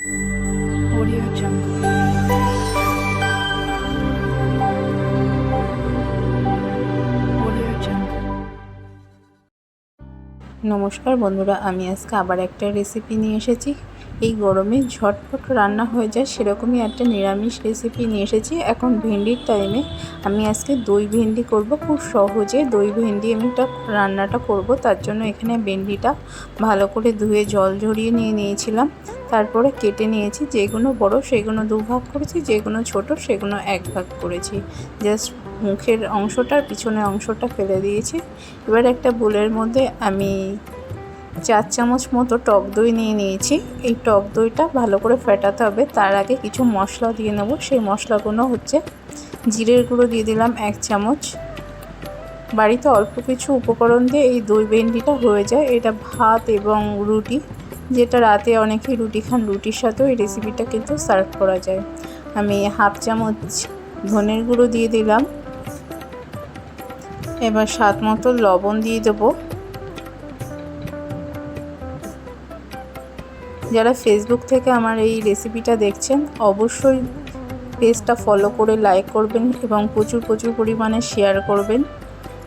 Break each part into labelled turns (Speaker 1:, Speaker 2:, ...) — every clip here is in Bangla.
Speaker 1: Audio Jungle.
Speaker 2: নমস্কার বন্ধুরা আমি আজকে আবার একটা রেসিপি নিয়ে এসেছি এই গরমে ঝটপট রান্না হয়ে যায়, সেরকমই একটা নিরামিষ রেসিপি নিয়ে এসেছি। এখন ভেন্ডির টাইমে আমি আজকে দই ভেন্ডি করব। খুব সহজে দই ভেন্ডি আমি রান্নাটা করব। তার জন্য এখানে ভেন্ডিটা ভালো করে ধুয়ে জল ঝরিয়ে নিয়ে নিয়েছিলাম। তারপরে কেটে নিয়েছি। যেগুলো বড় সেগুলো দু ভাগ করেছি যেগুলো ছোট সেগুলো এক ভাগ করেছি। জাস্ট মুখের অংশটা পিছনের অংশটা ফেলে দিয়েছি। এবার একটা বোলের মধ্যে আমি চার চামচ মতো টক দই নিয়ে নিয়েছি। এই টক দইটা ভালো করে ফেটাতে হবে। তার আগে কিছু মশলা দিয়ে নেব। সেই মশলাগুলো হচ্ছে জিরের গুঁড়ো দিয়ে দিলাম এক চামচ। বাড়িতে অল্প কিছু উপকরণ দিয়ে এই দই ভেন্ডিটা হয়ে যায়। এটা ভাত এবং রুটি, যেটা রাতে অনেকেই রুটি খান, রুটির সাথেও এই রেসিপিটা কিন্তু সার্ভ করা যায়। আমি হাফ চামচ ধনের গুঁড়ো দিয়ে দিলাম। এবার স্বাদ মতো লবণ দিয়ে দেবো। যারা ফেসবুক থেকে আমার এই রেসিপিটা দেখছেন, অবশ্যই পেজটা ফলো করে লাইক করবেন এবং প্রচুর প্রচুর পরিমাণে শেয়ার করবেন।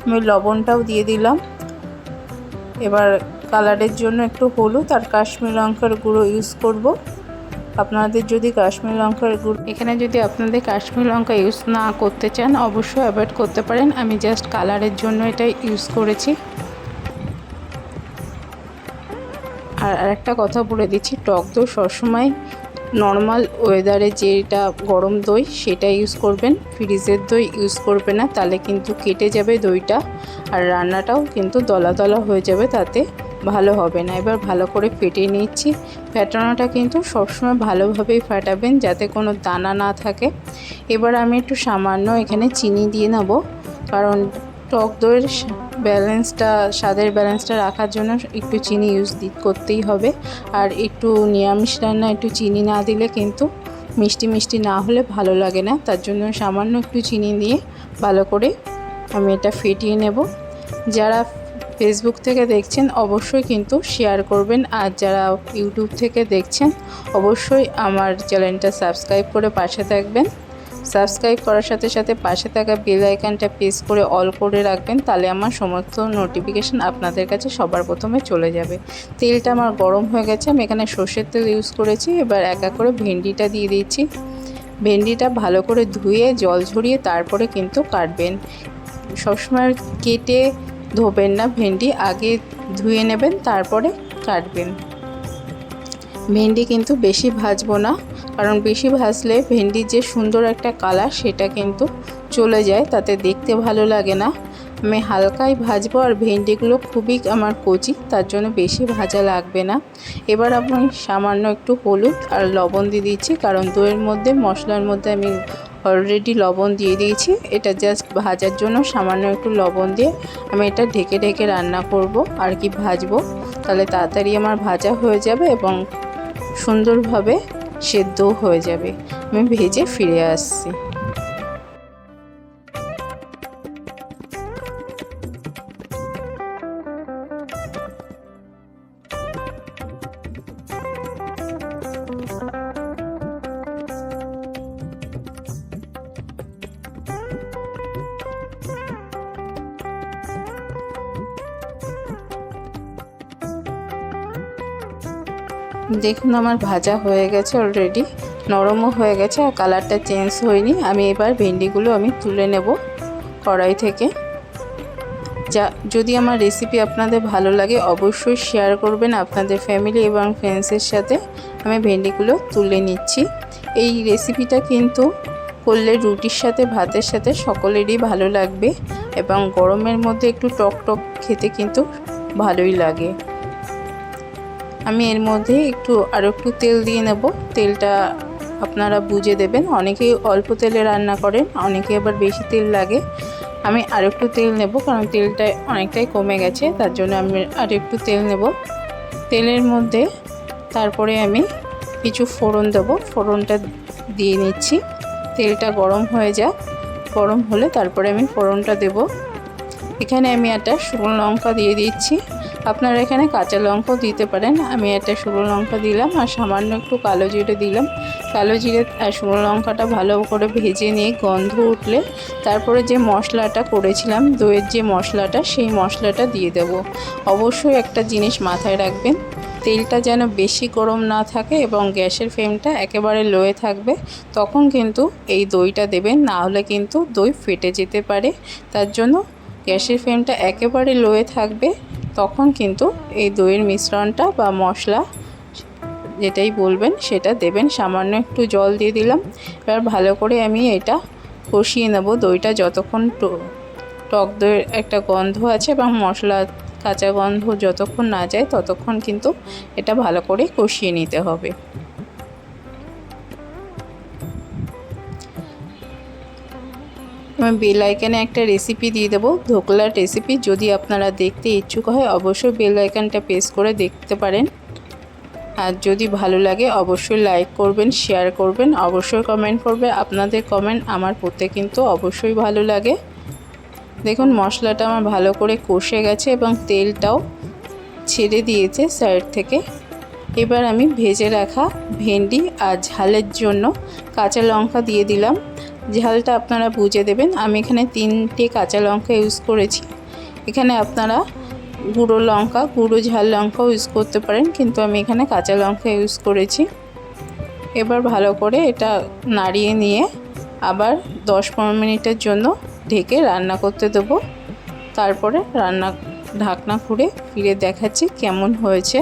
Speaker 2: আমি লবণটাও দিয়ে দিলাম। এবার কালারের জন্য একটু হলুদ আর কাশ্মীর লঙ্কার গুঁড়ো ইউজ করব। আপনাদের যদি কাশ্মীর লঙ্কার গুঁড়ো এখানে যদি আপনাদের কাশ্মীর লঙ্কা ইউজ না করতে চান, অবশ্যই অ্যাভয়েড করতে পারেন। আমি জাস্ট কালারের জন্য এটা ইউজ করেছি। আর আরেকটা কথা বলে দিচ্ছি, টক দই সবসময় নর্মাল ওয়েদারে যেটা গরম দই সেটা ইউজ করবেন। ফ্রিজের দই ইউজ করবে না, তাহলে কিন্তু কেটে যাবে দইটা আর রান্নাটাও কিন্তু দলা দলা হয়ে যাবে, তাতে ভালো হবে না। এবার ভালো করে ফেটিয়ে নিচ্ছি। ফেটানোটা কিন্তু সবসময় ভালোভাবেই ফাটাবেন যাতে কোনো দানা না থাকে। এবার আমি একটু সামান্য এখানে চিনি দিয়ে নেব, কারণ টক দইয়ের ব্যালেন্সটা, স্বাদের ব্যালেন্সটা রাখার জন্য একটু চিনি ইউজ করতেই হবে। আর একটু নিরামিষ রান্না একটু চিনি না দিলে কিন্তু মিষ্টি মিষ্টি না হলে ভালো লাগে না। তার জন্য সামান্য একটু চিনি দিয়ে ভালো করে আমি এটা ফেটিয়ে নেব। যারা ফেসবুক থেকে দেখছেন অবশ্যই কিন্তু শেয়ার করবেন। আর যারা ইউটিউব থেকে দেখছেন অবশ্যই আমার চ্যানেলটা সাবস্ক্রাইব করে পাশে থাকবেন। সাবস্ক্রাইব করার সাথে সাথে পাশে থাকা বেল আইকনটা প্রেস করে অল করে রাখবেন, তাহলে আমার সমস্ত নোটিফিকেশান আপনাদের কাছে সবার প্রথমে চলে যাবে। তেলটা আমার গরম হয়ে গেছে, আমি এখানে সর্ষের তেল ইউজ করেছি, এবার একা করে ভেন্ডিটা দিয়ে দিচ্ছি। ভেন্ডিটা ভালো করে ধুয়ে, জল ঝরিয়ে তারপরে কিন্তু কাটবেন। সবসময় কেটে ধোবেন না, ভেন্ডি আগে ধুয়ে নেবেন, তারপরে কাটবেন। ভেন্ডি কিন্তু বেশি ভাজবো না, কারণ বেশি ভাজলে ভেন্ডির যে সুন্দর একটা কালার সেটা কিন্তু চলে যায়, তাতে দেখতে ভালো লাগে না। আমি হালকাই ভাজবো আর ভেন্ডিগুলো খুবই আমার কচি, তার জন্য বেশি ভাজা লাগবে না। এবার আমি সামান্য একটু হলুদ আর লবণ দিয়ে দিচ্ছি, কারণ দইয়ের মধ্যে, মশলার মধ্যে আমি অলরেডি লবণ দিয়ে দিয়েছি। এটা জাস্ট ভাজার জন্য সামান্য একটু লবণ দিয়ে আমি এটা ঢেকে ঢেকে রান্না করব আর কি ভাজবো। তাহলে তাড়াতাড়ি আমার ভাজা হয়ে যাবে এবং সুন্দরভাবে সেদ্ধ হয়ে যাবে। আমি ভেজে ফিরে আসছি। দেখুন আমার ভাজা হয়ে গেছে অলরেডি নরমও হয়ে গেছে আর কালারটা চেঞ্জ হয়নি। আমি এবার ভেন্ডিগুলো আমি তুলে নেব কড়াই থেকে। যা, যদি আমার রেসিপি আপনাদের ভালো লাগে অবশ্যই শেয়ার করবেন আপনাদের ফ্যামিলি এবং ফ্রেন্ডসের সাথে। আমি ভেন্ডিগুলো তুলে নিচ্ছি। এই রেসিপিটা কিন্তু করলে রুটির সাথে, ভাতের সাথে সকলেরই ভালো লাগবে এবং গরমের মধ্যে একটু টক টক খেতে কিন্তু ভালোই লাগে। আমি এর মধ্যে একটু আর একটু তেল দিয়ে নেব। তেলটা আপনারা বুঝে দেবেন। অনেকেই অল্প তেলে রান্না করেন, অনেকে আবার বেশি তেল লাগে। আমি আর একটু তেল নেব, কারণ তেলটা অনেকটাই কমে গেছে, তার জন্য আমি আর একটু তেল নেব। তেলের মধ্যে তারপরে আমি কিছু ফোড়ন দেব। ফোড়নটা দিয়ে নিচ্ছি। তেলটা গরম হয়ে যাক। গরম হলে তারপরে আমি ফোড়নটা দেব। এখানে আমি একটা শুকনো লঙ্কা দিয়ে দিচ্ছি। আপনারা এখানে কাঁচা লঙ্কাও দিতে পারেন। আমি একটা শুকনো লঙ্কা দিলাম আর সামান্য একটু কালো জিরে দিলাম। কালো জিরে আর শুকনো লঙ্কাটা ভালো করে ভেজে নিয়ে গন্ধ উঠলে তারপরে যে মশলাটা করেছিলাম, দইয়ের যে মশলাটা, সেই মশলাটা দিয়ে দেব। অবশ্যই একটা জিনিস মাথায় রাখবেন, তেলটা যেন বেশি গরম না থাকে এবং গ্যাসের ফ্লেমটা একেবারে লোয়ে থাকবে, তখন কিন্তু এই দইটা দেবেন। না হলে কিন্তু দই ফেটে যেতে পারে, তার জন্য গ্যাসের ফ্লেমটা একেবারে লোয়ে থাকবে। তখন কিন্তু এই দইয়ের মিশ্রণটা বা মশলা যেটাই বলবেন সেটা দেবেন। সামান্য একটু জল দিয়ে দিলাম। এবার ভালো করে আমি এটা কষিয়ে নেব। দইটা যতক্ষণ টক দইয়ের একটা গন্ধ আছে এবং মশলা, কাঁচা গন্ধ যতক্ষণ না যায় ততক্ষণ কিন্তু এটা ভালো করে কষিয়ে নিতে হবে। বেল আইকনে একটা রেসিপি দিয়ে দেবো, ধোকলার রেসিপি যদি আপনারা দেখতে ইচ্ছুক হয়, অবশ্যই বেল আইকনটা প্রেস করে দেখতে পারেন। আর যদি ভালো লাগে, অবশ্যই লাইক করবেন শেয়ার করবেন, অবশ্যই কমেন্ট করবে। আপনাদের কমেন্ট আমার পড়তে কিন্তু অবশ্যই ভালো লাগে। দেখুন, মশলাটা আমার ভালো করে কষে গেছে এবং তেলটাও ছেড়ে দিয়েছে সাইড থেকে। এবার আমি ভেজে রাখা ভেন্ডি আর ঝালের জন্য কাঁচা লঙ্কা দিয়ে দিলাম। ঝালটা আপনারা বুঝে দেবেন। আমি এখানে তিনটে কাঁচা লঙ্কা ইউজ করেছি। এখানে আপনারা গুঁড়ো লঙ্কা, গুঁড়ো ঝাল লঙ্কাও ইউজ করতে পারেন, কিন্তু আমি এখানে কাঁচা লঙ্কা ইউজ করেছি। এবার ভালো করে এটা নাড়িয়ে নিয়ে আবার দশ পনেরো মিনিটের জন্য ঢেকে রান্না করতে দেবো। তারপরে রান্না ঢাকনা খুঁড়ে ফিরে দেখাচ্ছি কেমন হয়েছে।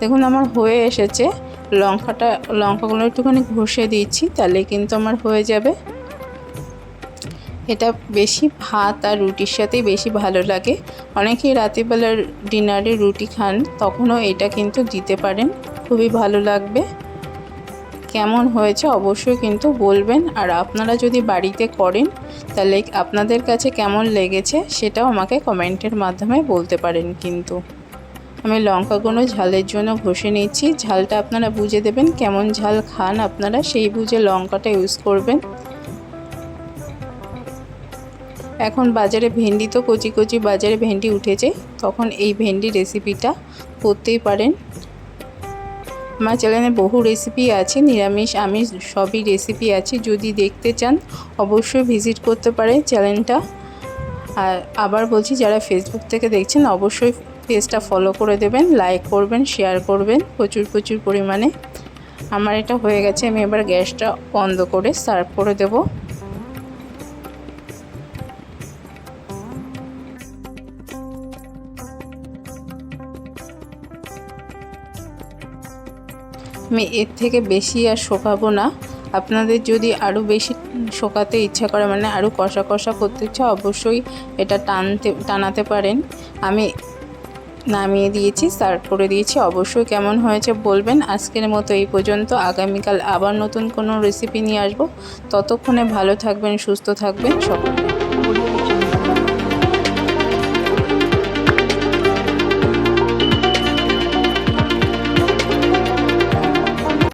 Speaker 2: দেখুন, আমার হয়ে এসেছে। লঙ্কাটা, লঙ্কাগুলো একটুখানি ঘষে দিচ্ছি, তাহলে কিন্তু আমার হয়ে যাবে। এটা বেশি ভাত আর রুটির সাথেই বেশি ভালো লাগে। অনেকেই রাতেরবেলার ডিনারে রুটি খান, তখনও এটা কিন্তু দিতে পারেন। খুবই ভালো লাগবে। কেমন হয়েছে অবশ্যই কিন্তু বলবেন। আর আপনারা যদি বাড়িতে করেন, তাহলে আপনাদের কাছে কেমন লেগেছে সেটাও আমাকে কমেন্টের মাধ্যমে বলতে পারেন কিন্তু। আমি লঙ্কাগুলো ঝালের জন্য ঘষে নিচ্ছি। ঝালটা আপনারা বুঝে দেবেন, কেমন ঝাল খান আপনারা, সেই বুঝে লঙ্কাটা ইউজ করবেন। এখন বাজারে ভেন্ডি তো কচি কচি বাজারে ভেন্ডি উঠেছে, তখন এই ভেন্ডি রেসিপিটা করতেই পারেন। আমার চ্যানেলে বহু রেসিপি আছে, নিরামিষ, আমিষ, সবই রেসিপি আছে, যদি দেখতে চান অবশ্যই ভিজিট করতে পারেন চ্যানেলটা আর আবার বলছি, যারা ফেসবুক থেকে দেখছেন, অবশ্যই পেজটা ফলো করে দেবেন লাইক করবেন শেয়ার করবেন প্রচুর প্রচুর পরিমাণে। আমার এটা হয়ে গেছে, আমি এবার গ্যাসটা বন্ধ করে সার্ভ করে দেবো। আমি এর থেকে বেশি আর শোকাবো না। আপনাদের যদি আরও বেশি শোকাতে ইচ্ছা করে মানে আরও কষা কষা করতে ইচ্ছা, অবশ্যই এটা টানতে, টানাতে পারেন। আমি নামিয়ে দিয়েছি, সার্ভ করে দিয়েছি। অবশ্যই কেমন হয়েছে বলবেন। আজকের মতো এই পর্যন্ত। আগামীকাল আবার নতুন কোনো রেসিপি নিয়ে আসব। ততক্ষণে ভালো থাকবেন, সুস্থ থাকবেন, সকলে।